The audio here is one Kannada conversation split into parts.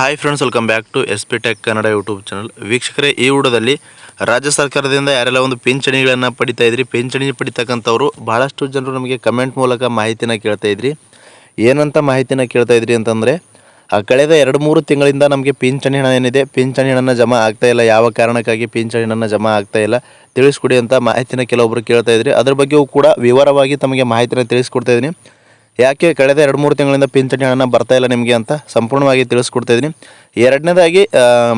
Hi friends welcome back to S P tech Kannada YouTube channel ವೀಕ್ಷಕರೇ, ಈ ಊಟದಲ್ಲಿ ರಾಜ್ಯ ಸರ್ಕಾರದಿಂದ ಯಾರೆಲ್ಲ ಒಂದು ಪಿಂಚಣಿಗಳನ್ನು ಪಡಿತಾ ಇದ್ರಿ, ಪಿಂಚಣಿ ಪಡಿತಕ್ಕಂಥವ್ರು ಭಾಳಷ್ಟು ಜನರು ನಮಗೆ ಕಮೆಂಟ್ ಮೂಲಕ ಮಾಹಿತಿನ ಕೇಳ್ತಾ ಇದ್ರಿ. ಏನಂತ ಮಾಹಿತಿನ ಕೇಳ್ತಾ ಇದ್ರಿ ಅಂತಂದರೆ ಕಳೆದ ಎರಡು ಮೂರು ತಿಂಗಳಿಂದ ನಮಗೆ ಪಿಂಚಣಿ ಹಣ ಏನಿದೆ, ಪಿಂಚಣಿ ಹಣನ ಜಮಾ ಆಗ್ತಾ ಇಲ್ಲ, ಯಾವ ಕಾರಣಕ್ಕಾಗಿ ಪಿಂಚಣಿ ಹಣನ ಜಮಾ ಆಗ್ತಾ ಇಲ್ಲ ತಿಳಿಸ್ಕೊಡಿ ಅಂತ ಮಾಹಿತಿನ ಕೆಲವೊಬ್ಬರು ಕೇಳ್ತಾ ಇದ್ರಿ. ಅದ್ರ ಬಗ್ಗೆಯೂ ಕೂಡ ವಿವರವಾಗಿ ತಮಗೆ ಮಾಹಿತಿನ ತಿಳಿಸ್ಕೊಡ್ತಾ ಇದ್ದೀನಿ. ಯಾಕೆ ಕಳೆದ ಎರಡು ಮೂರು ತಿಂಗಳಿಂದ ಪಿಂಚಣಿ ಹಣ ಬರ್ತಾ ಇಲ್ಲ ನಿಮಗೆ ಅಂತ ಸಂಪೂರ್ಣವಾಗಿ ತಿಳಿಸ್ಕೊಡ್ತಾ ಇದ್ದೀನಿ. ಎರಡನೇದಾಗಿ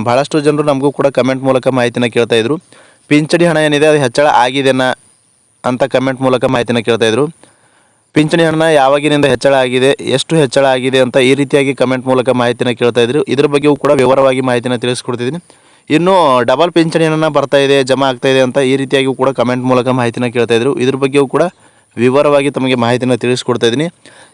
ಭಾಳಷ್ಟು ಜನರು ನಮಗೂ ಕೂಡ ಕಮೆಂಟ್ ಮೂಲಕ ಮಾಹಿತಿನ ಕೇಳ್ತಾ ಇದ್ರು. ಪಿಂಚಣಿ ಹಣ ಏನಿದೆ, ಅದು ಹೆಚ್ಚಳ ಆಗಿದೆನಾ ಅಂತ ಕಮೆಂಟ್ ಮೂಲಕ ಮಾಹಿತಿನ ಕೇಳ್ತಾ ಇದ್ರು. ಪಿಂಚಣಿ ಹಣ ಯಾವಾಗಿನಿಂದ ಹೆಚ್ಚಳ ಆಗಿದೆ, ಎಷ್ಟು ಹೆಚ್ಚಳ ಆಗಿದೆ ಅಂತ ಈ ರೀತಿಯಾಗಿ ಕಮೆಂಟ್ ಮೂಲಕ ಮಾಹಿತಿನ ಕೇಳ್ತಾ ಇದ್ರು. ಇದ್ರ ಬಗ್ಗೆಯೂ ಕೂಡ ವಿವರವಾಗಿ ಮಾಹಿತಿನ ತಿಳಿಸ್ಕೊಡ್ತಿದ್ದೀನಿ. ಇನ್ನು ಡಬಲ್ ಪಿಂಚಣಿ ಹಣ ಬರ್ತಾ ಇದೆ, ಜಮಾ ಆಗ್ತಾ ಇದೆ ಅಂತ ಈ ರೀತಿಯಾಗಿ ಕೂಡ ಕಮೆಂಟ್ ಮೂಲಕ ಮಾಹಿತಿನ ಕೇಳ್ತಾ ಇದ್ರು. ಇದ್ರ ಬಗ್ಗೆಯೂ ಕೂಡ ವಿವರವಾಗಿ ತಮಗೆ ಮಾಹಿತಿನ ತಿಳಿಸ್ಕೊಡ್ತಾ ಇದ್ದೀನಿ.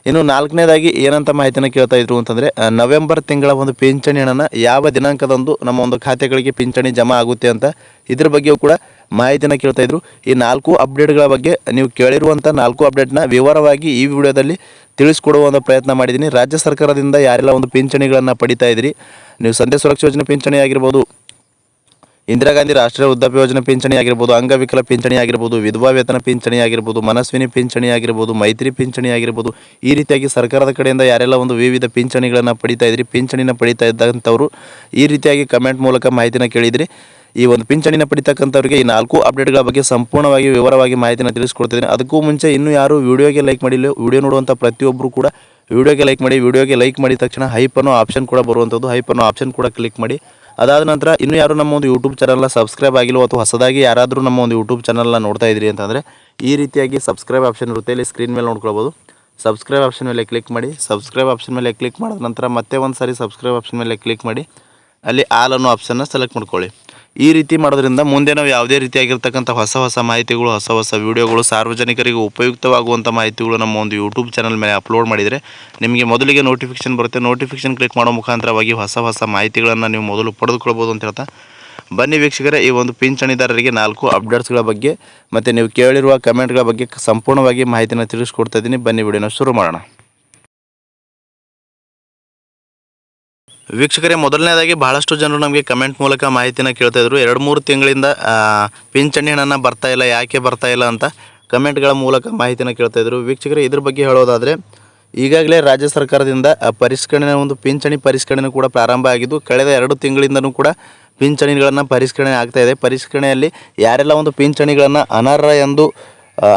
ಇನ್ನು ನಾಲ್ಕನೇದಾಗಿ ಏನಂತ ಮಾಹಿತಿನ ಕೇಳ್ತಾ ಇದ್ರು ಅಂತಂದರೆ ನವೆಂಬರ್ ತಿಂಗಳ ಒಂದು ಪಿಂಚಣಿ ಹಣನ ಯಾವ ದಿನಾಂಕದಂದು ನಮ್ಮ ಒಂದು ಖಾತೆಗಳಿಗೆ ಪಿಂಚಣಿ ಜಮಾ ಆಗುತ್ತೆ ಅಂತ ಇದ್ರ ಬಗ್ಗೆಯೂ ಕೂಡ ಮಾಹಿತಿನ ಕೇಳ್ತಾ ಇದ್ರು. ಈ ನಾಲ್ಕು ಅಪ್ಡೇಟ್ಗಳ ಬಗ್ಗೆ ನೀವು ಕೇಳಿರುವಂಥ ನಾಲ್ಕು ಅಪ್ಡೇಟ್ನ ವಿವರವಾಗಿ ಈ ವಿಡಿಯೋದಲ್ಲಿ ತಿಳಿಸ್ಕೊಡುವ ಒಂದು ಪ್ರಯತ್ನ ಮಾಡಿದ್ದೀನಿ. ರಾಜ್ಯ ಸರ್ಕಾರದಿಂದ ಯಾರೆಲ್ಲ ಒಂದು ಪಿಂಚಣಿಗಳನ್ನು ಪಡಿತಾ ಇದ್ರಿ ನೀವು ಸಂಧ್ಯಾ ಸುರಕ್ಷಾ ಯೋಜನೆ ಪಿಂಚಣಿ ಆಗಿರ್ಬೋದು ಇಂದಿರಾ ಗಾಂಧಿ ರಾಷ್ಟ್ರೀಯ ವೃದ್ಧಾಪ್ಯ ಯೋಜನೆ ಪಿಂಚಣಿ ಆಗಿರ್ಬೋದು ಅಂಗವಿಕಲ ಪಿಂಚಣಿ ಆಗಿರ್ಬೋದು ವಿಧವಾ ವೇತನ ಪಿಂಚಣಿ ಆಗಿರ್ಬೋದು ಮನಸ್ವಿನಿ ಪಿಂಚಣಿ ಆಗಿರ್ಬೋದು ಮೈತ್ರಿ ಪಿಂಚಣಿ ಆಗಿರ್ಬೋದು ಈ ರೀತಿಯಾಗಿ ಸರ್ಕಾರದ ಕಡೆಯಿಂದ ಯಾರೆಲ್ಲ ಒಂದು ವಿವಿಧ ಪಿಂಚಣಿಗಳನ್ನು ಪಡಿತಾ ಇದ್ರಿ, ಪಿಂಚಣಿನ ಪಡಿತಾ ಇದ್ದಂಥವ್ರು ಈ ರೀತಿಯಾಗಿ ಕಮೆಂಟ್ ಮೂಲಕ ಮಾಹಿತಿನ ಕೇಳಿದ್ರಿ. ಈ ಒಂದು ಪಿಂಚಣಿನ ಪಡಿತಕ್ಕಂಥವ್ರಿಗೆ ಈ ನಾಲ್ಕು ಅಪ್ಡೇಟ್ಗಳ ಬಗ್ಗೆ ಸಂಪೂರ್ಣವಾಗಿ ವಿವರವಾಗಿ ಮಾಹಿತಿನ ತಿಳಿಸ್ಕೊಡ್ತಿದ್ದೀನಿ. ಅದಕ್ಕೂ ಮುಂಚೆ ಇನ್ನೂ ಯಾರು ವಿಡಿಯೋಗೆ ಲೈಕ್ ಮಾಡಿಲ್ಲ, ವಿಡಿಯೋ ನೋಡುವಂಥ ಪ್ರತಿಯೊಬ್ಬರು ಕೂಡ ವಿಡಿಯೋಗೆ ಲೈಕ್ ಮಾಡಿ, ವಿಡಿಯೋಗೆ ಲೈಕ್ ಮಾಡಿದ ತಕ್ಷಣ ಹೈಪ್ ಆಪ್ಷನ್ ಕೂಡ ಬರುವಂಥದ್ದು ಹೈಪ್ ಆಪ್ಷನ್ ಕೂಡ ಕ್ಲಿಕ್ ಮಾಡಿ. ಅದಾದ ನಂತರ ಇನ್ನು ಯಾರು ನಮ್ಮ ಒಂದು ಯೂಟ್ಯೂಬ್ ಚಾನಲ್ನ ಸಬ್ಸ್ಕ್ರೈಬ್ ಆಗಿಲ್ಲ ಅಥವಾ ಹೊಸದಾಗಿ ಯಾರಾದರೂ ನಮ್ಮ ಒಂದು ಯೂಟ್ಯೂಬ್ ಚಾನಲ್ನ ನೋಡ್ತಾ ಇದ್ರಿ ಅಂತಂದರೆ ಈ ರೀತಿಯಾಗಿ ಸಬ್ಸ್ಕ್ರೈಬ್ ಆಪ್ಷನ್ ಇರುತ್ತೆ. ಇಲ್ಲಿ ಸ್ಕ್ರೀನ್ ಮೇಲೆ ನೋಡ್ಕೊಳ್ಬೋದು. ಸಬ್ಸ್ಕ್ರೈಬ್ ಆಪ್ಷನ್ ಮೇಲೆ ಕ್ಲಿಕ್ ಮಾಡಿ. ಸಬ್ಸ್ಕ್ರೈಬ್ ಆಪ್ಷನ್ ಮೇಲೆ ಕ್ಲಿಕ್ ಮಾಡಿದ ನಂತರ ಮತ್ತೆ ಒಂದು ಸಾರಿ ಸಬ್ಸ್ಕ್ರೈಬ್ ಆಪ್ಷನ್ ಮೇಲೆ ಕ್ಲಿಕ್ ಮಾಡಿ. ಅಲ್ಲಿ ಆಲ್ ಅನ್ನೋ ಆಪ್ಷನ್ನ ಸೆಲೆಕ್ಟ್ ಮಾಡ್ಕೊಳ್ಳಿ. ಈ ರೀತಿ ಮಾಡೋದ್ರಿಂದ ಮುಂದೆ ನಾವು ಯಾವುದೇ ರೀತಿಯಾಗಿರ್ತಕ್ಕಂಥ ಹೊಸ ಹೊಸ ಮಾಹಿತಿಗಳು, ಹೊಸ ಹೊಸ ವಿಡಿಯೋಗಳು, ಸಾರ್ವಜನಿಕರಿಗೆ ಉಪಯುಕ್ತವಾಗುವಂಥ ಮಾಹಿತಿಗಳು ನಮ್ಮ ಒಂದು ಯೂಟ್ಯೂಬ್ ಚಾನಲ್ ಮೇಲೆ ಅಪ್ಲೋಡ್ ಮಾಡಿದರೆ ನಿಮಗೆ ಮೊದಲಿಗೆ ನೋಟಿಫಿಕೇಶನ್ ಬರುತ್ತೆ. ನೋಟಿಫಿಕೇಶನ್ ಕ್ಲಿಕ್ ಮಾಡೋ ಮುಖಾಂತರವಾಗಿ ಹೊಸ ಹೊಸ ಮಾಹಿತಿಗಳನ್ನು ನೀವು ಮೊದಲು ಪಡೆದುಕೊಳ್ಬೋದು ಅಂತ ಹೇಳ್ತಾ. ಬನ್ನಿ ವೀಕ್ಷಕರೇ, ಈ ಒಂದು ಪಿಂಚಣಿದಾರರಿಗೆ ನಾಲ್ಕು ಅಪ್ಡೇಟ್ಸ್ಗಳ ಬಗ್ಗೆ ಮತ್ತು ನೀವು ಕೇಳಿರುವ ಕಮೆಂಟ್ಗಳ ಬಗ್ಗೆ ಸಂಪೂರ್ಣವಾಗಿ ಮಾಹಿತಿನ ತಿಳಿಸ್ಕೊಡ್ತಾ ಇದ್ದೀನಿ. ಬನ್ನಿ ವಿಡಿಯೋನ ಶುರು ಮಾಡೋಣ. ವೀಕ್ಷಕರೇ, ಮೊದಲನೇದಾಗಿ ಬಹಳಷ್ಟು ಜನರು ನಮಗೆ ಕಮೆಂಟ್ ಮೂಲಕ ಮಾಹಿತಿನ ಕೇಳ್ತಾ ಇದ್ರು. ಎರಡು ಮೂರು ತಿಂಗಳಿಂದ ಪಿಂಚಣಿ ಹಣನ ಬರ್ತಾ ಇಲ್ಲ, ಯಾಕೆ ಬರ್ತಾ ಇಲ್ಲ ಅಂತ ಕಮೆಂಟ್ಗಳ ಮೂಲಕ ಮಾಹಿತಿನ ಕೇಳ್ತಾ ಇದ್ರು. ವೀಕ್ಷಕರೇ, ಇದ್ರ ಬಗ್ಗೆ ಹೇಳೋದಾದರೆ, ಈಗಾಗಲೇ ರಾಜ್ಯ ಸರ್ಕಾರದಿಂದ ಪರಿಷ್ಕರಣೆ ಒಂದು ಪಿಂಚಣಿ ಪರಿಷ್ಕರಣೆ ಕೂಡ ಪ್ರಾರಂಭ ಆಗಿದ್ದು, ಕಳೆದ ಎರಡು ತಿಂಗಳಿಂದನೂ ಕೂಡ ಪಿಂಚಣಿಗಳನ್ನು ಪರಿಷ್ಕರಣೆ ಆಗ್ತಾ ಇದೆ. ಪರಿಷ್ಕರಣೆಯಲ್ಲಿ ಯಾರೆಲ್ಲ ಒಂದು ಪಿಂಚಣಿಗಳನ್ನು ಅನರ್ಹ ಎಂದು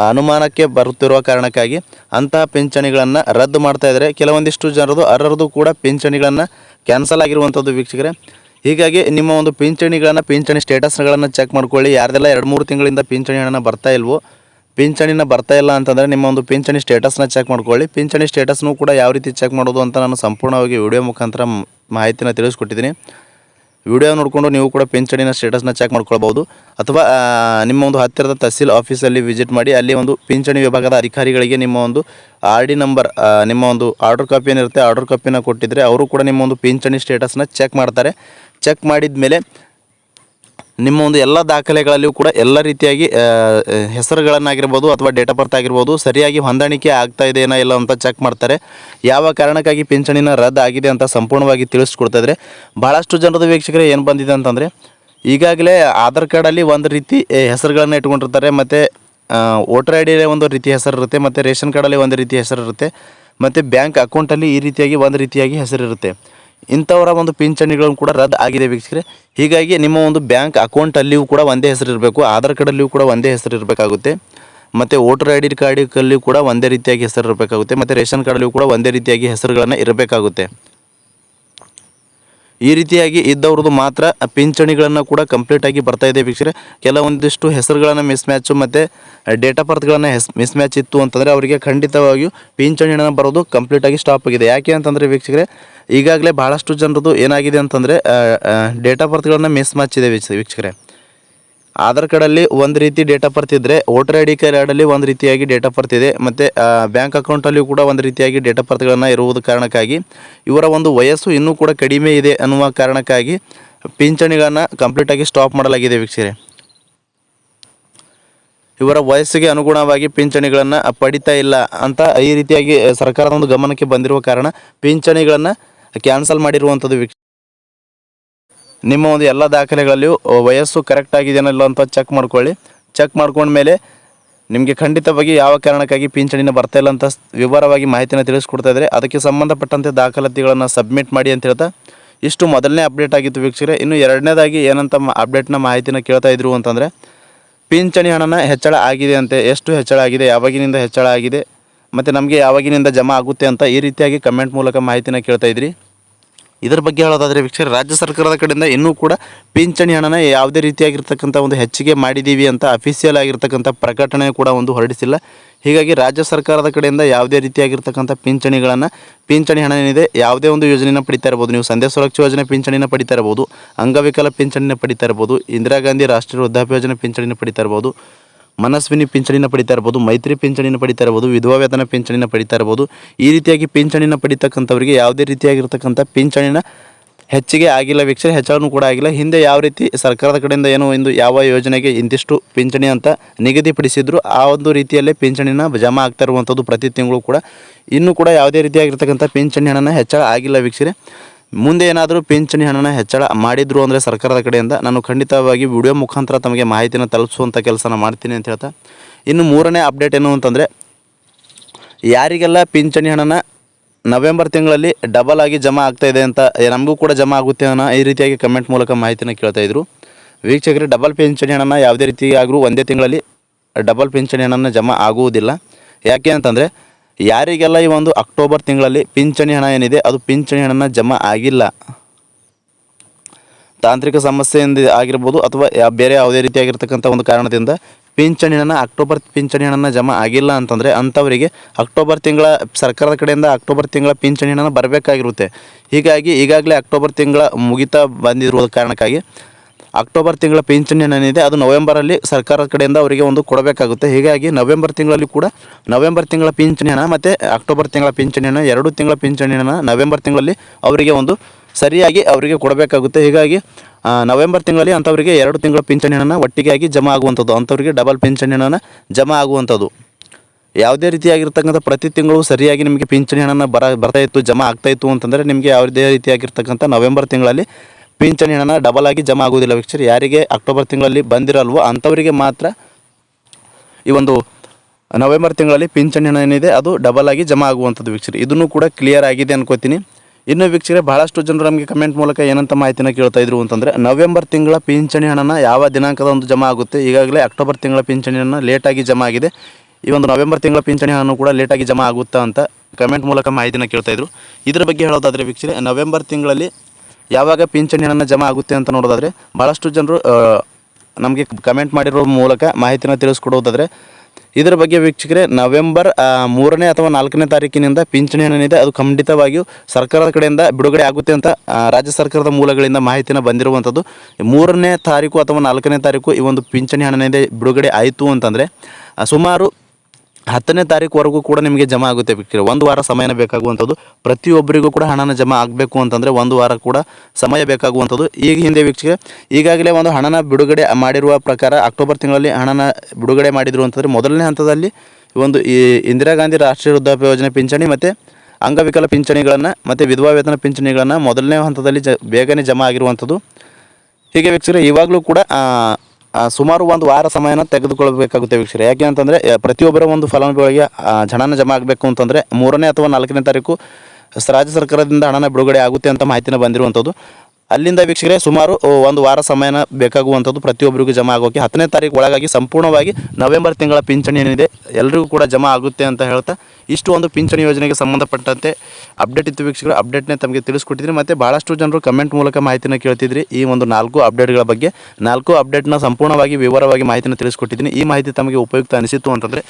ಅನುಮಾನಕ್ಕೆ ಬರುತ್ತಿರುವ ಕಾರಣಕ್ಕಾಗಿ ಅಂತಹ ಪಿಂಚಣಿಗಳನ್ನು ರದ್ದು ಮಾಡ್ತಾ ಇದ್ದಾರೆ. ಕೆಲವೊಂದಿಷ್ಟು ಜನರದು, ಅರ್ಹರದು ಕೂಡ ಪಿಂಚಣಿಗಳನ್ನು ಕ್ಯಾನ್ಸಲ್ ಆಗಿರುವಂಥದ್ದು ವೀಕ್ಷಕರೇ. ಹೀಗಾಗಿ ನಿಮ್ಮ ಒಂದು ಪಿಂಚಣಿಗಳನ್ನು, ಪಿಂಚಣಿ ಸ್ಟೇಟಸ್ಗಳನ್ನು ಚೆಕ್ ಮಾಡ್ಕೊಳ್ಳಿ. ಯಾರ್ದೆಲ್ಲ ಎರಡು ಮೂರು ತಿಂಗಳಿಂದ ಪಿಂಚಣಿ ಹಣನ ಬರ್ತಾ ಇಲ್ವೋ, ಪಿಂಚಣಿನ ಬರ್ತಾ ಇಲ್ಲ ಅಂತಂದರೆ ನಿಮ್ಮ ಒಂದು ಪಿಂಚಣಿ ಸ್ಟೇಟಸ್ನ ಚೆಕ್ ಮಾಡ್ಕೊಳ್ಳಿ. ಪಿಂಚಣಿ ಸ್ಟೇಟಸ್ನೂ ಕೂಡ ಯಾವ ರೀತಿ ಚೆಕ್ ಮಾಡೋದು ಅಂತ ನಾನು ಸಂಪೂರ್ಣವಾಗಿ ವಿಡಿಯೋ ಮುಖಾಂತರ ಮಾಹಿತಿನ ತಿಳಿಸ್ಕೊಟ್ಟಿದ್ದೀನಿ. ವಿಡಿಯೋ ನೋಡಿಕೊಂಡು ನೀವು ಕೂಡ ಪಿಂಚಣಿನ ಸ್ಟೇಟಸ್ನ ಚೆಕ್ ಮಾಡ್ಕೊಳ್ಬೋದು ಅಥವಾ ನಿಮ್ಮ ಒಂದು ಹತ್ತಿರದ ತಹಸೀಲ್ ಆಫೀಸಲ್ಲಿ ವಿಸಿಟ್ ಮಾಡಿ, ಅಲ್ಲಿ ಒಂದು ಪಿಂಚಣಿ ವಿಭಾಗದ ಅಧಿಕಾರಿಗಳಿಗೆ ನಿಮ್ಮ ಒಂದು ಆರ್ ಡಿ ನಂಬರ್ ನಿಮ್ಮ ಒಂದು ಆರ್ಡರ್ ಕಾಪಿ ಏನಿರುತ್ತೆ ಆರ್ಡರ್ ಕಾಪಿನ ಕೊಟ್ಟಿದ್ದರೆ ಅವರು ಕೂಡ ನಿಮ್ಮ ಒಂದು ಪಿಂಚಣಿ ಸ್ಟೇಟಸ್ನ ಚೆಕ್ ಮಾಡ್ತಾರೆ. ಚೆಕ್ ಮಾಡಿದ ಮೇಲೆ ನಿಮ್ಮ ಒಂದು ಎಲ್ಲ ದಾಖಲೆಗಳಲ್ಲಿಯೂ ಕೂಡ ಎಲ್ಲ ರೀತಿಯಾಗಿ ಹೆಸರುಗಳನ್ನಾಗಿರ್ಬೋದು ಅಥವಾ ಡೇಟ್ ಆಫ್ ಬರ್ತ್ ಆಗಿರ್ಬೋದು ಸರಿಯಾಗಿ ಹೊಂದಾಣಿಕೆ ಆಗ್ತಾ ಇದೆಯಾ ಇಲ್ಲ ಅಂತ ಚೆಕ್ ಮಾಡ್ತಾರೆ. ಯಾವ ಕಾರಣಕ್ಕಾಗಿ ಪಿಂಚಣಿನ ರದ್ದು ಆಗಿದೆ ಅಂತ ಸಂಪೂರ್ಣವಾಗಿ ತಿಳಿಸ್ಕೊಡ್ತಾ ಇದ್ದಾರೆ ಭಾಳಷ್ಟು ಜನರದ ವೀಕ್ಷಕರೇ ಏನು ಬಂದಿದೆ ಅಂತಂದರೆ, ಈಗಾಗಲೇ ಆಧಾರ್ ಕಾರ್ಡಲ್ಲಿ ಒಂದು ರೀತಿ ಹೆಸರುಗಳನ್ನು ಇಟ್ಕೊಂಡಿರ್ತಾರೆ, ಮತ್ತು ವೋಟರ್ ಐ ಡಿಯಲ್ಲಿ ಒಂದು ರೀತಿ ಹೆಸರು ಇರುತ್ತೆ, ಮತ್ತು ರೇಷನ್ ಕಾರ್ಡಲ್ಲಿ ಒಂದು ರೀತಿ ಹೆಸರು ಇರುತ್ತೆ, ಮತ್ತು ಬ್ಯಾಂಕ್ ಅಕೌಂಟಲ್ಲಿ ಈ ರೀತಿಯಾಗಿ ಒಂದು ರೀತಿಯಾಗಿ ಹೆಸರಿರುತ್ತೆ ಇಂಥವರ ಒಂದು ಪಿಂಚಣಿಗಳನ್ನು ಕೂಡ ರದ್ದು ಆಗಿದೆ ವೀಕ್ಷಕರೇ. ಹೀಗಾಗಿ ನಿಮ್ಮ ಒಂದು ಬ್ಯಾಂಕ್ ಅಕೌಂಟಲ್ಲಿಯೂ ಕೂಡ ಒಂದೇ ಹೆಸರು ಇರಬೇಕು. ಆಧಾರ್ ಕಾರ್ಡಲ್ಲಿಯೂ ಕೂಡ ಒಂದೇ ಹೆಸರು ಇರಬೇಕಾಗುತ್ತೆ. ಮತ್ತು ವೋಟರ್ ಐ ಡಿ ಕಾರ್ಡಲ್ಲಿಯೂ ಕೂಡ ಒಂದೇ ರೀತಿಯಾಗಿ ಹೆಸರು ಇರಬೇಕಾಗುತ್ತೆ. ಮತ್ತು ರೇಷನ್ ಕಾರ್ಡಲ್ಲಿಯೂ ಕೂಡ ಒಂದೇ ರೀತಿಯಾಗಿ ಹೆಸರುಗಳನ್ನು ಇರಬೇಕಾಗುತ್ತೆ. ಈ ರೀತಿಯಾಗಿ ಇದ್ದವ್ರದ್ದು ಮಾತ್ರ ಪಿಂಚಣಿಗಳನ್ನು ಕೂಡ ಕಂಪ್ಲೀಟ್ ಆಗಿ ಬರ್ತಾ ಇದೆ ವೀಕ್ಷಕರೇ. ಕೆಲವೊಂದಿಷ್ಟು ಹೆಸರುಗಳನ್ನು ಮಿಸ್ ಮ್ಯಾಚು ಮತ್ತು ಡೇಟ್ ಆಫ್ ಬರ್ತ್ಗಳನ್ನು ಹೆಸ್ ಮಿಸ್ ಮ್ಯಾಚ್ ಇತ್ತು ಅಂತಂದರೆ ಅವರಿಗೆ ಖಂಡಿತವಾಗಿಯೂ ಪಿಂಚಣಿ ಹಣ ಬರೋದು ಕಂಪ್ಲೀಟ್ ಆಗಿ ಸ್ಟಾಪ್ ಆಗಿದೆ. ಯಾಕೆ ಅಂತಂದರೆ ವೀಕ್ಷಕರೇ, ಈಗಾಗಲೇ ಭಾಳಷ್ಟು ಜನರದು ಏನಾಗಿದೆ ಅಂತಂದರೆ ಡೇಟ್ ಆಫ್ ಬರ್ತ್ಗಳನ್ನು ಮಿಸ್ ಮ್ಯಾಚ್ ಇದೆ ವೀಕ್ಷ, ವೀಕ್ಷಕರೇ. ಆಧಾರ್ ಕಾರ್ಡಲ್ಲಿ ಒಂದು ರೀತಿ ಡೇಟ್ ಆಫ್ ಬರ್ತ್ ಇದ್ದರೆ ವೋಟರ್ ಐ ಡಿ ಕಾರ್ಡಲ್ಲಿ ಒಂದು ರೀತಿಯಾಗಿ ಡೇಟ್ ಆಫ್ ಬರ್ತ್ ಇದೆ. ಮತ್ತು ಬ್ಯಾಂಕ್ ಅಕೌಂಟಲ್ಲಿಯೂ ಕೂಡ ಒಂದು ರೀತಿಯಾಗಿ ಡೇಟ್ ಆಫ್ ಬರ್ತ್ಗಳನ್ನು ಇರುವುದು ಕಾರಣಕ್ಕಾಗಿ. ಇವರ ಒಂದು ವಯಸ್ಸು ಇನ್ನೂ ಕೂಡ ಕಡಿಮೆ ಇದೆ ಅನ್ನುವ ಕಾರಣಕ್ಕಾಗಿ ಪಿಂಚಣಿಗಳನ್ನು ಕಂಪ್ಲೀಟಾಗಿ ಸ್ಟಾಪ್ ಮಾಡಲಾಗಿದೆ ವೀಕ್ಷಕರೇ. ಇವರ ವಯಸ್ಸಿಗೆ ಅನುಗುಣವಾಗಿ ಪಿಂಚಣಿಗಳನ್ನು ಪಡಿತಾ ಇಲ್ಲ ಅಂತ ಈ ರೀತಿಯಾಗಿ ಸರ್ಕಾರದ ಒಂದು ಗಮನಕ್ಕೆ ಬಂದಿರುವ ಕಾರಣ ಪಿಂಚಣಿಗಳನ್ನು ಕ್ಯಾನ್ಸಲ್ ಮಾಡಿರುವಂಥದ್ದು ವೀಕ್ಷ ನಿಮ್ಮ ಒಂದು ಎಲ್ಲ ದಾಖಲೆಗಳಲ್ಲಿಯೂ ವಯಸ್ಸು ಕರೆಕ್ಟ್ ಆಗಿದೆಯೋ ಅಂತ ಚೆಕ್ ಮಾಡ್ಕೊಳ್ಳಿ. ಚೆಕ್ ಮಾಡ್ಕೊಂಡ್ಮೇಲೆ ನಿಮಗೆ ಖಂಡಿತವಾಗಿ ಯಾವ ಕಾರಣಕ್ಕಾಗಿ ಪಿಂಚಣಿನ ಬರ್ತಾ ಇಲ್ಲ ಅಂತ ವಿವರವಾಗಿ ಮಾಹಿತಿನ ತಿಳಿಸ್ಕೊಡ್ತಾ ಇದ್ದಾರೆ ಅದಕ್ಕೆ ಸಂಬಂಧಪಟ್ಟಂತೆ ದಾಖಲಾತಿಗಳನ್ನು ಸಬ್ಮಿಟ್ ಮಾಡಿ ಅಂತ ಹೇಳ್ತಾ, ಇಷ್ಟು ಮೊದಲನೇ ಅಪ್ಡೇಟ್ ಆಗಿತ್ತು ವೀಕ್ಷಕರೇ. ಇನ್ನು ಎರಡನೇದಾಗಿ ಏನಂತ ಅಪ್ಡೇಟ್ನ ಮಾಹಿತಿನ ಕೇಳ್ತಾ ಇದ್ರು ಅಂತಂದರೆ, ಪಿಂಚಣಿ ಹಣನ ಹೆಚ್ಚಳ ಆಗಿದೆ ಅಂತೆ, ಎಷ್ಟು ಹೆಚ್ಚಳ ಆಗಿದೆ, ಯಾವಾಗಿನಿಂದ ಹೆಚ್ಚಳ ಆಗಿದೆ, ಮತ್ತು ನಮಗೆ ಯಾವಾಗಿನಿಂದ ಜಮಾ ಆಗುತ್ತೆ ಅಂತ ಈ ರೀತಿಯಾಗಿ ಕಮೆಂಟ್ ಮೂಲಕ ಮಾಹಿತಿನ ಕೇಳ್ತಾ ಇದ್ರಿ. ಇದರ ಬಗ್ಗೆ ಹೇಳೋದಾದರೆ ವೀಕ್ಷಕರು, ರಾಜ್ಯ ಸರ್ಕಾರದ ಕಡೆಯಿಂದ ಇನ್ನೂ ಕೂಡ ಪಿಂಚಣಿ ಹಣನ ಯಾವುದೇ ರೀತಿಯಾಗಿರ್ತಕ್ಕಂಥ ಒಂದು ಹೆಚ್ಚಿಗೆ ಮಾಡಿದ್ದೀವಿ ಅಂತ ಅಫಿಷಿಯಲ್ ಆಗಿರ್ತಕ್ಕಂಥ ಪ್ರಕಟಣೆ ಕೂಡ ಒಂದು ಹೊರಡಿಸಿಲ್ಲ. ಹೀಗಾಗಿ ರಾಜ್ಯ ಸರ್ಕಾರದ ಕಡೆಯಿಂದ ಯಾವುದೇ ರೀತಿಯಾಗಿರ್ತಕ್ಕಂಥ ಪಿಂಚಣಿಗಳನ್ನು, ಪಿಂಚಣಿ ಹಣ ಏನಿದೆ, ಯಾವುದೇ ಒಂದು ಯೋಜನೆಯನ್ನು ಪಡಿತಾ ಇರ್ಬೋದು. ನೀವು ಸಂಧ್ಯಾ ಸುರಕ್ಷಾ ಯೋಜನೆ ಪಿಂಚಣಿನ ಪಡಿತಾ ಇರ್ಬೋದು, ಅಂಗವಿಕಲ ಪಿಂಚಣಿನ ಪಡಿತಾ ಇರ್ಬೋದು, ಇಂದಿರಾ ಗಾಂಧಿ ರಾಷ್ಟ್ರೀಯ ವೃದ್ಧಾಪ್ಯ ಯೋಜನೆ ಪಿಂಚಣಿನ ಪಡಿತಾ ಇರ್ಬೋದು. ಮನಸ್ವಿನಿ ಪಿಂಚಣಿನ ಪಡಿತಾ ಇರ್ಬೋದು, ಮೈತ್ರಿ ಪಿಂಚಣಿನ ಪಡಿತಾ ಇರ್ಬೋದು, ವಿಧವಾ ವೇತನ ಪಿಂಚಣಿನ ಪಡಿತಾ ಇರ್ಬೋದು, ಈ ರೀತಿಯಾಗಿ ಪಿಂಚಣಿನ ಪಡಿತಕ್ಕಂಥವರಿಗೆ ಯಾವುದೇ ರೀತಿಯಾಗಿರ್ತಕ್ಕಂಥ ಪಿಂಚಣಿನ ಹೆಚ್ಚಿಗೆ ಆಗಿಲ್ಲ ವೀಕ್ಷಣೆ ಹೆಚ್ಚಳನೂ ಕೂಡ ಆಗಿಲ್ಲ. ಹಿಂದೆ ಯಾವ ರೀತಿ ಸರ್ಕಾರದ ಕಡೆಯಿಂದ ಏನೋ ಒಂದು ಯಾವ ಯೋಜನೆಗೆ ಇಂತಿಷ್ಟು ಪಿಂಚಣಿ ಅಂತ ನಿಗದಿಪಡಿಸಿದ್ರು, ಆ ಒಂದು ರೀತಿಯಲ್ಲೇ ಪಿಂಚಣಿನ ಜಮಾ ಆಗ್ತಾ ಇರುವಂಥದ್ದು ಪ್ರತಿ ತಿಂಗಳು ಕೂಡ. ಇನ್ನೂ ಕೂಡ ಯಾವುದೇ ರೀತಿಯಾಗಿರ್ತಕ್ಕಂಥ ಪಿಂಚಣಿ ಹಣನ ಹೆಚ್ಚಳ ಆಗಿಲ್ಲ ವೀಕ್ಷಣೆ ಮುಂದೆ ಏನಾದರೂ ಪಿಂಚಣಿ ಹಣನ ಹೆಚ್ಚಳ ಮಾಡಿದ್ರು ಅಂದರೆ ಸರ್ಕಾರದ ಕಡೆಯಿಂದ ನಾನು ಖಂಡಿತವಾಗಿ ವಿಡಿಯೋ ಮುಖಾಂತರ ತಮಗೆ ಮಾಹಿತಿನ ತಲುಪಿಸುವಂಥ ಕೆಲಸನ ಮಾಡ್ತೀನಿ ಅಂತ ಹೇಳ್ತಾ. ಇನ್ನು ಮೂರನೇ ಅಪ್ಡೇಟ್ ಏನು ಅಂತಂದರೆ, ಯಾರಿಗೆಲ್ಲ ಪಿಂಚಣಿ ಹಣನ ನವೆಂಬರ್ ತಿಂಗಳಲ್ಲಿ ಡಬಲ್ ಆಗಿ ಜಮಾ ಆಗ್ತಾ ಇದೆ ಅಂತ ನಮಗೂ ಕೂಡ ಜಮಾ ಆಗುತ್ತೆ ಅನ್ನೋ ಈ ರೀತಿಯಾಗಿ ಕಮೆಂಟ್ ಮೂಲಕ ಮಾಹಿತಿನ ಕೇಳ್ತಾ ಇದ್ರು. ವೀಕ್ಷಕರು ಡಬಲ್ ಪಿಂಚಣಿ ಹಣನ ಯಾವುದೇ ರೀತಿಯಾಗಲೂ ಒಂದೇ ತಿಂಗಳಲ್ಲಿ ಡಬಲ್ ಪಿಂಚಣಿ ಹಣನ ಜಮಾ ಆಗುವುದಿಲ್ಲ. ಯಾಕೆ ಅಂತಂದರೆ ಯಾರಿಗೆಲ್ಲ ಈ ಒಂದು ಅಕ್ಟೋಬರ್ ತಿಂಗಳಲ್ಲಿ ಪಿಂಚಣಿ ಹಣ ಏನಿದೆ, ಅದು ಪಿಂಚಣಿ ಹಣನ ಜಮಾ ಆಗಿಲ್ಲ. ತಾಂತ್ರಿಕ ಸಮಸ್ಯೆಯಿಂದ ಆಗಿರ್ಬೋದು ಅಥವಾ ಬೇರೆ ಯಾವುದೇ ರೀತಿಯಾಗಿರ್ತಕ್ಕಂಥ ಒಂದು ಕಾರಣದಿಂದ ಪಿಂಚಣಿ ಹಣ ಅಕ್ಟೋಬರ್ ಪಿಂಚಣಿ ಹಣನ ಜಮಾ ಆಗಿಲ್ಲ ಅಂತಂದರೆ ಅಂಥವರಿಗೆ ಅಕ್ಟೋಬರ್ ತಿಂಗಳ, ಸರ್ಕಾರದ ಕಡೆಯಿಂದ ಅಕ್ಟೋಬರ್ ತಿಂಗಳ ಪಿಂಚಣಿ ಹಣ ಬರಬೇಕಾಗಿರುತ್ತೆ. ಹೀಗಾಗಿ ಈಗಾಗಲೇ ಅಕ್ಟೋಬರ್ ತಿಂಗಳ ಮುಗಿತಾ ಬಂದಿರುವ ಕಾರಣಕ್ಕಾಗಿ ಅಕ್ಟೋಬರ್ ತಿಂಗಳ ಪಿಂಚಣಿ ಏನಿದೆ ಅದು ನವೆಂಬರಲ್ಲಿ ಸರ್ಕಾರದ ಕಡೆಯಿಂದ ಅವರಿಗೆ ಒಂದು ಕೊಡಬೇಕಾಗುತ್ತೆ. ಹೀಗಾಗಿ ನವೆಂಬರ್ ತಿಂಗಳಲ್ಲಿ ಕೂಡ ನವೆಂಬರ್ ತಿಂಗಳ ಪಿಂಚಣಿ ಹಣ ಮತ್ತು ಅಕ್ಟೋಬರ್ ತಿಂಗಳ ಪಿಂಚಣಿಯನ್ನು ಎರಡು ತಿಂಗಳ ಪಿಂಚಣಿಯನ್ನು ನವೆಂಬರ್ ತಿಂಗಳಲ್ಲಿ ಅವರಿಗೆ ಒಂದು ಸರಿಯಾಗಿ ಅವರಿಗೆ ಕೊಡಬೇಕಾಗುತ್ತೆ. ಹೀಗಾಗಿ ನವೆಂಬರ್ ತಿಂಗಳಲ್ಲಿ ಅಂಥವರಿಗೆ ಎರಡು ತಿಂಗಳ ಪಿಂಚಣಿಯನ್ನು ಒಟ್ಟಿಗೆಯಾಗಿ ಜಮಾ ಆಗುವಂಥದ್ದು. ಅಂಥವರಿಗೆ ಡಬಲ್ ಪಿಂಚಣಿಯನ್ನು ಜಮಾ ಆಗುವಂಥದ್ದು. ಯಾವುದೇ ರೀತಿಯಾಗಿರ್ತಕ್ಕಂಥ ಪ್ರತಿ ತಿಂಗಳು ಸರಿಯಾಗಿ ನಿಮಗೆ ಪಿಂಚಣಿ ಹಣನ ಬರ, ಬರ್ತಾ ಇತ್ತು, ಜಮಾ ಆಗ್ತಾಯಿತ್ತು ಅಂತಂದರೆ ನಿಮಗೆ ಯಾವುದೇ ರೀತಿಯಾಗಿರ್ತಕ್ಕಂಥ ನವೆಂಬರ್ ತಿಂಗಳಲ್ಲಿ ಪಿಂಚಣಿ ಹಣನ ಡಬಲ್ ಆಗಿ ಜಮಾ ಆಗೋದಿಲ್ಲ ವೀಕ್ಷರು ಯಾರಿಗೆ ಅಕ್ಟೋಬರ್ ತಿಂಗಳಲ್ಲಿ ಬಂದಿರಲ್ವೋ ಅಂಥವರಿಗೆ ಮಾತ್ರ ಈ ಒಂದು ನವೆಂಬರ್ ತಿಂಗಳಲ್ಲಿ ಪಿಂಚಣಿ ಹಣ ಏನಿದೆ, ಅದು ಡಬಲ್ ಆಗಿ ಜಮಾ ಆಗುವಂಥದ್ದು ವೀಕ್ಷರು ಇದನ್ನು ಕೂಡ ಕ್ಲಿಯರ್ ಆಗಿದೆ ಅನ್ಕೋತೀನಿ. ಇನ್ನು ವೀಕ್ಷಕರೇ, ಬಹಳಷ್ಟು ಜನರು ನಮಗೆ ಕಮೆಂಟ್ ಮೂಲಕ ಏನಂತ ಮಾಹಿತಿನ ಕೇಳ್ತಾ ಇದ್ರು ಅಂತಂದರೆ, ನವೆಂಬರ್ ತಿಂಗಳ ಪಿಂಚಣಿ ಹಣನ ಯಾವ ದಿನಾಂಕದ ಒಂದು ಜಮಾ ಆಗುತ್ತೆ? ಈಗಾಗಲೇ ಅಕ್ಟೋಬರ್ ತಿಂಗಳ ಪಿಂಚಣಿ ಹಣ ಲೇಟಾಗಿ ಜಮಾ ಆಗಿದೆ. ಈ ಒಂದು ನವೆಂಬರ್ ತಿಂಗಳ ಪಿಂಚಣಿ ಹಣ ಕೂಡ ಲೇಟಾಗಿ ಜಮಾ ಆಗುತ್ತಾ ಅಂತ ಕಮೆಂಟ್ ಮೂಲಕ ಮಾಹಿತಿನ ಕೇಳ್ತಾ ಇದ್ರು. ಇದ್ರ ಬಗ್ಗೆ ಹೇಳೋದಾದರೆ ವೀಕ್ಷಕರೇ, ನವೆಂಬರ್ ತಿಂಗಳಲ್ಲಿ ಯಾವಾಗ ಪಿಂಚಣಿ ಹಣನ ಜಮಾ ಆಗುತ್ತೆ ಅಂತ ನೋಡೋದಾದರೆ ಭಾಳಷ್ಟು ಜನರು ನಮಗೆ ಕಮೆಂಟ್ ಮಾಡಿರೋ ಮೂಲಕ ಮಾಹಿತಿನ ತಿಳಿಸ್ಕೊಡೋದಾದರೆ, ಇದರ ಬಗ್ಗೆ ವೀಕ್ಷಕರೇ, ನವೆಂಬರ್ ಮೂರನೇ ಅಥವಾ ನಾಲ್ಕನೇ ತಾರೀಕಿನಿಂದ ಪಿಂಚಣಿ ಏನಿದೆ ಅದು ಖಂಡಿತವಾಗಿಯೂ ಸರ್ಕಾರದ ಕಡೆಯಿಂದ ಬಿಡುಗಡೆ ಆಗುತ್ತೆ ಅಂತ ರಾಜ್ಯ ಸರ್ಕಾರದ ಮೂಲಗಳಿಂದ ಮಾಹಿತಿನ ಬಂದಿರುವಂಥದ್ದು. ಮೂರನೇ ತಾರೀಕು ಅಥವಾ ನಾಲ್ಕನೇ ತಾರೀಕು ಈ ಒಂದು ಪಿಂಚಣಿ ಹಣನಿದೆ ಬಿಡುಗಡೆ ಆಯಿತು ಅಂತಂದರೆ ಸುಮಾರು ಹತ್ತನೇ ತಾರೀಕುವರೆಗೂ ಕೂಡ ನಿಮಗೆ ಜಮಾ ಆಗುತ್ತೆ ವೀಕ್ಷಕರೇ ಒಂದು ವಾರ ಸಮಯನ ಬೇಕಾಗುವಂಥದ್ದು. ಪ್ರತಿಯೊಬ್ಬರಿಗೂ ಕೂಡ ಹಣನ ಜಮಾ ಆಗಬೇಕು ಅಂತಂದರೆ ಒಂದು ವಾರ ಕೂಡ ಸಮಯ ಬೇಕಾಗುವಂಥದ್ದು. ಈಗ ಹಿಂದೆ ವೀಕ್ಷಕರೇ, ಈಗಾಗಲೇ ಒಂದು ಹಣನ ಬಿಡುಗಡೆ ಮಾಡಿರುವ ಪ್ರಕಾರ ಅಕ್ಟೋಬರ್ ತಿಂಗಳಲ್ಲಿ ಹಣನ ಬಿಡುಗಡೆ ಮಾಡಿದರು ಅಂತಂದರೆ ಮೊದಲನೇ ಹಂತದಲ್ಲಿ ಒಂದು ಈ ಇಂದಿರಾ ಗಾಂಧಿ ರಾಷ್ಟ್ರೀಯ ವೃದ್ಧಾಪ್ಯ ಯೋಜನೆ ಪಿಂಚಣಿ ಮತ್ತು ಅಂಗವಿಕಲ ಪಿಂಚಣಿಗಳನ್ನು ಮತ್ತು ವಿಧವಾ ವೇತನ ಪಿಂಚಣಿಗಳನ್ನು ಮೊದಲನೇ ಹಂತದಲ್ಲಿ ಬೇಗನೆ ಜಮಾ ಆಗಿರುವಂಥದ್ದು. ಹೀಗೆ ವೀಕ್ಷಕರೇ, ಇವಾಗಲೂ ಕೂಡ ಸುಮಾರು ಒಂದು ವಾರ ಸಮಯನ ತೆಗೆದುಕೊಳ್ಳಬೇಕಾಗುತ್ತೆ ವೀಕ್ಷಕರೇ ಯಾಕೆ ಅಂತಂದರೆ ಪ್ರತಿಯೊಬ್ಬರ ಒಂದು ಫಲಾನುಭವಿಗೆ ಹಣನ ಜಮಾ ಆಗಬೇಕು ಅಂತಂದರೆ ಮೂರನೇ ಅಥವಾ ನಾಲ್ಕನೇ ತಾರೀಕು ರಾಜ್ಯ ಸರ್ಕಾರದಿಂದ ಹಣನ ಬಿಡುಗಡೆ ಆಗುತ್ತೆ ಅಂತ ಮಾಹಿತಿನ ಬಂದಿರುವಂಥದ್ದು. ಅಲ್ಲಿಂದ ವೀಕ್ಷಕರೇ, ಸುಮಾರು ಒಂದು ವಾರ ಸಮಯನ ಬೇಕಾಗುವಂಥದ್ದು ಪ್ರತಿಯೊಬ್ಬರಿಗೂ ಜಮಾ ಆಗೋಕೆ. ಹತ್ತನೇ ತಾರೀಕು ಒಳಗಾಗಿ ಸಂಪೂರ್ಣವಾಗಿ ನವೆಂಬರ್ ತಿಂಗಳ ಪಿಂಚಣಿ ಏನಿದೆ ಎಲ್ಲರಿಗೂ ಕೂಡ ಜಮಾ ಆಗುತ್ತೆ ಅಂತ ಹೇಳ್ತಾ, ಇಷ್ಟು ಒಂದು ಪಿಂಚಣಿ ಯೋಜನೆಗೆ ಸಂಬಂಧಪಟ್ಟಂತೆ ಅಪ್ಡೇಟ್ ಇತ್ತು ವೀಕ್ಷಕರು ಅಪ್ಡೇಟ್ನೇ ತಮಗೆ ತಿಳಿಸ್ಕೊಟ್ಟಿದ್ರಿ. ಮತ್ತು ಭಾಳಷ್ಟು ಜನರು ಕಮೆಂಟ್ ಮೂಲಕ ಮಾಹಿತಿನ ಕೇಳ್ತಿದ್ರಿ. ಈ ಒಂದು ನಾಲ್ಕು ಅಪ್ಡೇಟ್ಗಳ ಬಗ್ಗೆ, ನಾಲ್ಕು ಅಪ್ಡೇಟ್ನ ಸಂಪೂರ್ಣವಾಗಿ ವಿವರವಾಗಿ ಮಾಹಿತಿನ ತಿಳಿಸ್ಕೊಟ್ಟಿದ್ದೀನಿ. ಈ ಮಾಹಿತಿ ತಮಗೆ ಉಪಯುಕ್ತ ಅನಿಸಿತ್ತು ಅಂತಂದರೆ,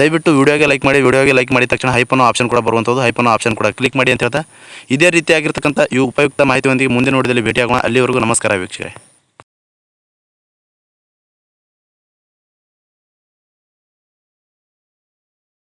ದಯವಿಟ್ಟು ವಿಡಿಯೋಗೆ ಲೈಕ್ ಮಾಡಿ, ವಿಡಿಯೋಗೆ ಲೈಕ್ ಮಾಡಿದ ತಕ್ಷಣ ಹೈಪನ್ನು ಆಪ್ಷನ್ ಕೂಡ ಬರುವಂಥದ್ದು ಹೈಪನ್ನು ಆಪ್ಷನ್ ಕೂಡ ಕ್ಲಿಕ್ ಮಾಡಿ ಅಂತ ಹೇಳ್ತಾ, ಇದೇ ರೀತಿಯಾಗಿರ್ತಕ್ಕಂಥ ಈ ಉಪಯುಕ್ತ ಮಾಹಿತಿಯೊಂದಿಗೆ ಮುಂದೆ ನೋಡಿದಲ್ಲಿ ಭೇಟಿಯಾಗೋಣ. ಅಲ್ಲಿವರೆಗೂ ನಮಸ್ಕಾರ ವೀಕ್ಷಕರೇ.